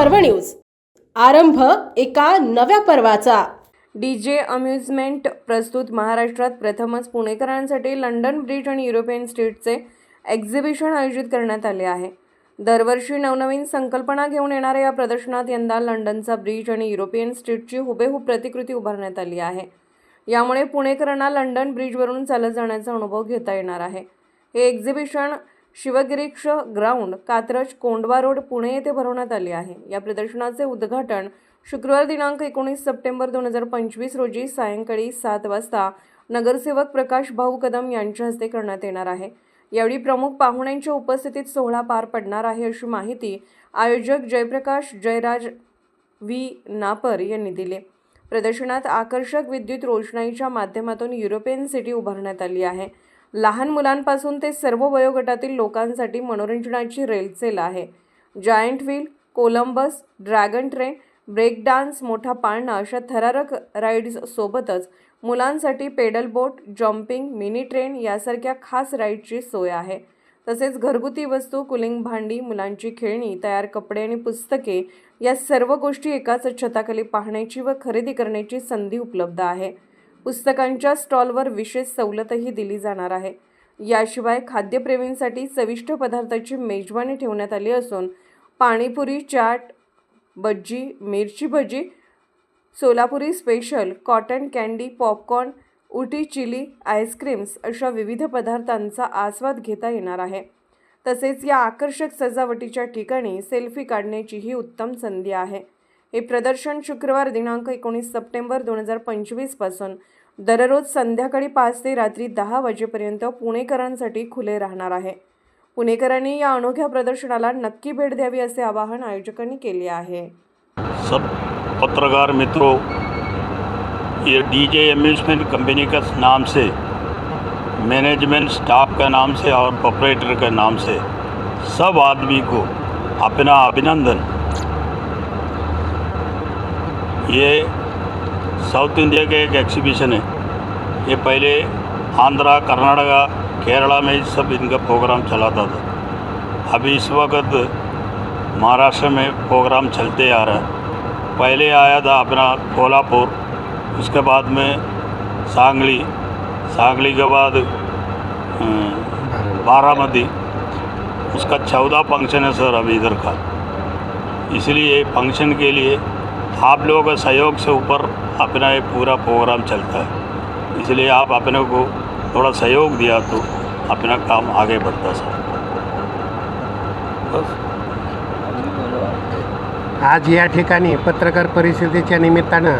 पर्व न्यूज. आरंभ एका नव्या पर्वाचा. डी जे अम्युजमेंट प्रस्तुत महाराष्ट्रात प्रथमच पुणेकरांसाठी लंडन ब्रिज आणि युरोपियन स्ट्रीटचे एक्झिबिशन आयोजित करण्यात आले आहे. दरवर्षी नवनवीन संकल्पना घेऊन येणाऱ्या या प्रदर्शनात यंदा लंडनचा ब्रिज आणि युरोपियन स्ट्रीटची हुबेहूब प्रतिकृती उभारण्यात आली आहे. यामुळे पुणेकरांना लंडन ब्रिजवरून चालत जाण्याचा अनुभव घेता येणार आहे. हे एक्झिबिशन शिवगिरीक्ष ग्राउंड कात्रज कोंडवा रोड पुणे येथे भरवण्यात आले आहे. या प्रदर्शनाचे उद्घाटन शुक्रवार दिनांक एकोणीस सप्टेंबर दोन हजार पंचवीस रोजी सायंकाळी सात वाजता नगरसेवक प्रकाश भाऊ कदम यांच्या हस्ते करण्यात येणार आहे. यावेळी प्रमुख पाहुण्यांच्या उपस्थितीत सोहळा पार पडणार आहे अशी माहिती आयोजक जयप्रकाश जयराज व्ही. नापर यांनी दिली. प्रदर्शनात आकर्षक विद्युत रोषणाईच्या माध्यमातून युरोपियन सिटी उभारण्यात आली आहे. लहान मुलांपासून ते सर्व वयोगटातील लोकांसाठी मनोरंजनाची रेलचेल आहे. Giant wheel Columbus dragon train break dance मोठा पाळणा अशा थरारक राईड्स सोबतच मुलांसाठी pedal boat jumping mini train यासारख्या खास राईडची सोय आहे. तसेच घरगुती वस्तू कुलिंग भांडी मुलांची खेळणी तयार कपडे आणि पुस्तके या सर्व गोष्टी एकाच छताखाली पाहण्याची व खरेदी करण्याची संधी उपलब्ध आहे. पुस्तकांच्या स्टॉलवर विशेष सवलतही दिली जाणार आहे. याशिवाय खाद्यप्रेमींसाठी चविष्ट पदार्थाची मेजवानी ठेवण्यात आली असून panipuri chaat bhajji mirchi bhaji Solapuri special cotton candy popcorn Ooty chilli ice creams अशा विविध पदार्थांचा आस्वाद घेता येणार आहे. तसेच या आकर्षक सजावटीच्या ठिकाणी सेल्फी काढण्याची ही उत्तम संधी आहे. हे प्रदर्शन शुक्रवार दिनांक एकोणीस सप्टेंबर दोन हजार पंचवीसपासून दररोज संध्याकाळी पाच ते रात्री दहा वाजेपर्यंत पुणेकरांसाठी खुले राहणार आहे. पुणेकरांनी या अनोख्या प्रदर्शनाला नक्की भेट द्यावी असे आवाहन आयोजकांनी केले आहे. सब पत्रकार मित्रों ये डीजे अम्यूज़मेंट कंपनी का नाम से मैनेजमेंट स्टाफ का नाम से और ऑपरेटर के नाम से सब आदमी को अपना अभिनंदन। ये साउथ इंडिया का एक एग्जीबिशन है। ये पहले आंध्रा, कर्नाटका, केरला में सब इनका प्रोग्राम चलाता था। अभी इस वक्त महाराष्ट्र में प्रोग्राम चलते आ रहा है। पहले आया था अपना कोल्हापुर, उसके बाद में सांगली। सांगली के बाद बारामती। उसका चौदह फ़ंक्शन है सर अभी इधर का। इसलिए फ़ंक्शन के लिए आप लोगों के सहयोग से ऊपर अपना ये पूरा प्रोग्राम चलता है। इसलिए आप अपने को थोड़ा सहयोग दिया तो अपना काम आगे बढ़ता सर। बस। आज या ठिकाणी पत्रकार परिषदेच्या निमित्तानं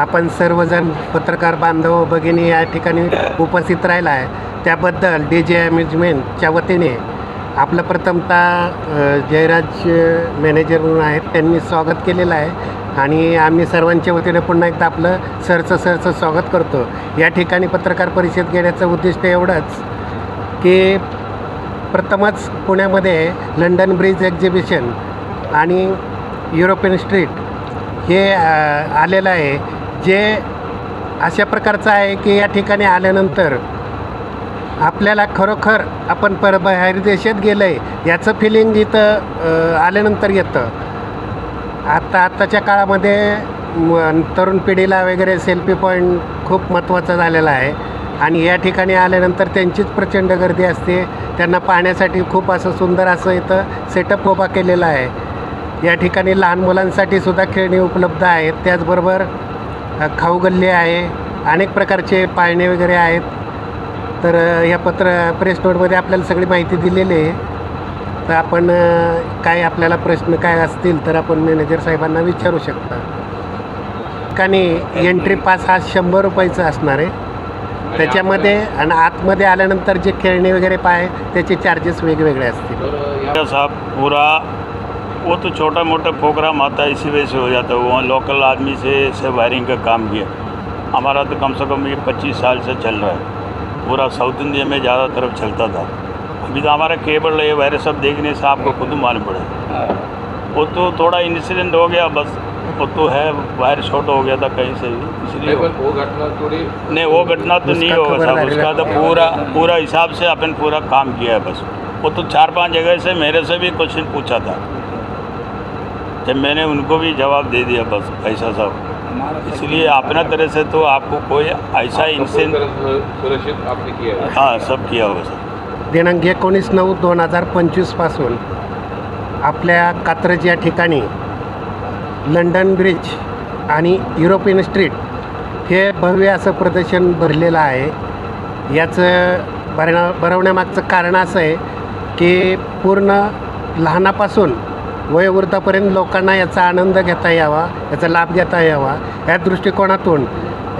आपण सर्वजण पत्रकार बांधव भगिनी या ठिकाणी उपस्थित राहिला आहे त्याबद्दल डी जे अम्युजमेंटच्या वतीने आपलं प्रथमतः जयराज मॅनेजर म्हणून आहेत त्यांनी स्वागत केलेलं आहे. आणि आम्ही सर्वांच्या वतीने पुन्हा एकदा आपलं सरचं सरचं स्वागत करतो. या ठिकाणी पत्रकार परिषद घेण्याचं उद्दिष्ट एवढंच की प्रथमच पुण्यामध्ये लंडन ब्रिज एक्झिबिशन आणि युरोपियन स्ट्रीट हे आलेलं आहे. जे अशा प्रकारचं आहे की या ठिकाणी आल्यानंतर आपल्याला खरोखर आपण पर बाहेर देशात गेलं आहे याचं फिलिंग इथं आल्यानंतर येतं. आत्ता आत्ताच्या काळामध्ये तरुण पिढीला वगैरे सेल्फी पॉईंट खूप महत्त्वाचा झालेला आहे. आणि या ठिकाणी आल्यानंतर त्यांचीच प्रचंड गर्दी असते. त्यांना पाहण्यासाठी खूप असं सुंदर असं इथं सेटअप उभा केलेला आहे. या ठिकाणी लहान मुलांसाठी सुद्धा खेळणी उपलब्ध आहेत. त्याचबरोबर खाऊ गल्ली आहे. अनेक प्रकारचे पाळणे वगैरे आहेत. तर या पत्र प्रेस नोटमध्ये आपल्याला सगळी माहिती दिलेली आहे. तर आपण काय आपल्याला प्रश्न काय असतील तर आपण मॅनेजर साहेबांना विचारू शकता. ठिकाणी एंट्री पास हा शंभर रुपयाचा असणार आहे. त्याच्यामध्ये आणि आतमध्ये आल्यानंतर जे खेळणे वगैरे पाय त्याचे चार्जेस वेगवेगळे असतील. साहब पूरा वो तो छोटा मोटा प्रोग्राम आता है इसी वजह से हो जाता है। वो लोकल आदमी से से वायरिंग का काम किया। हमारा तो कम से कम ये पच्चीस साल से चल रहा है। पूरा साउथ इंडिया में ज़्यादा तरफ चलता था। अभी तो हमारा केबल ये वायरस सब देखने से आपको खुद मालूम पड़े। वो तो थोड़ा इंसिडेंट हो गया बस वो तो है वायर शॉर्ट हो गया था कहीं से भी इसलिए नहीं, वो घटना थोड़ी नहीं वो घटना तो नहीं होगा साहब उसका तो पूरा पूरा हिसाब से अपन पूरा काम किया है बस। वो तो चार पाँच जगह से मेरे से भी क्वेश्चन पूछा था। जब मैंने उनको भी जवाब दे दिया बस ऐसा सब इसलिए अपना तरह से तो आपको कोई ऐसा इंसिडेंट सुरक्षित आपने किया हाँ सब किया होगा सर। दिनांक एकोणीस नऊ दोन हजार पंचवीसपासून आपल्या कात्रज या ठिकाणी लंडन ब्रिज आणि युरोपियन स्ट्रीट हे भव्य असं प्रदर्शन भरलेलं आहे. याचं भरणा भरवण्यामागचं कारण असं आहे की पूर्ण लहानापासून वयोवृद्धापर्यंत लोकांना याचा आनंद घेता यावा याचा लाभ घेता यावा. या दृष्टिकोनातून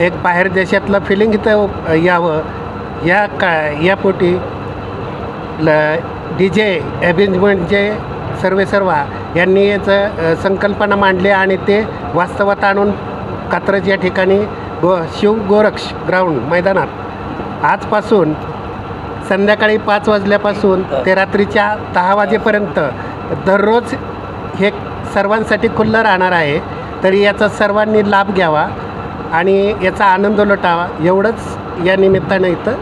एक बाहेर देशातलं फिलिंग इथं यावं या का यापोटी डी जे अरेंजमेंटचे सर्वे सर्वा यांनी याचं संकल्पना मांडली आणि ते वास्तवात आणून कात्रज या ठिकाणी गो शिव गोरक्ष ग्राउंड मैदानात. आजपासून संध्याकाळी पाच वाजल्यापासून ते रात्रीच्या दहा वाजेपर्यंत दररोज हे सर्वांसाठी खुल्लं राहणार आहे. तरी याचा सर्वांनी लाभ घ्यावा आणि याचा आनंद लुटावा एवढंच या निमित्तानं इथं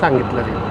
सांगितलं गेलं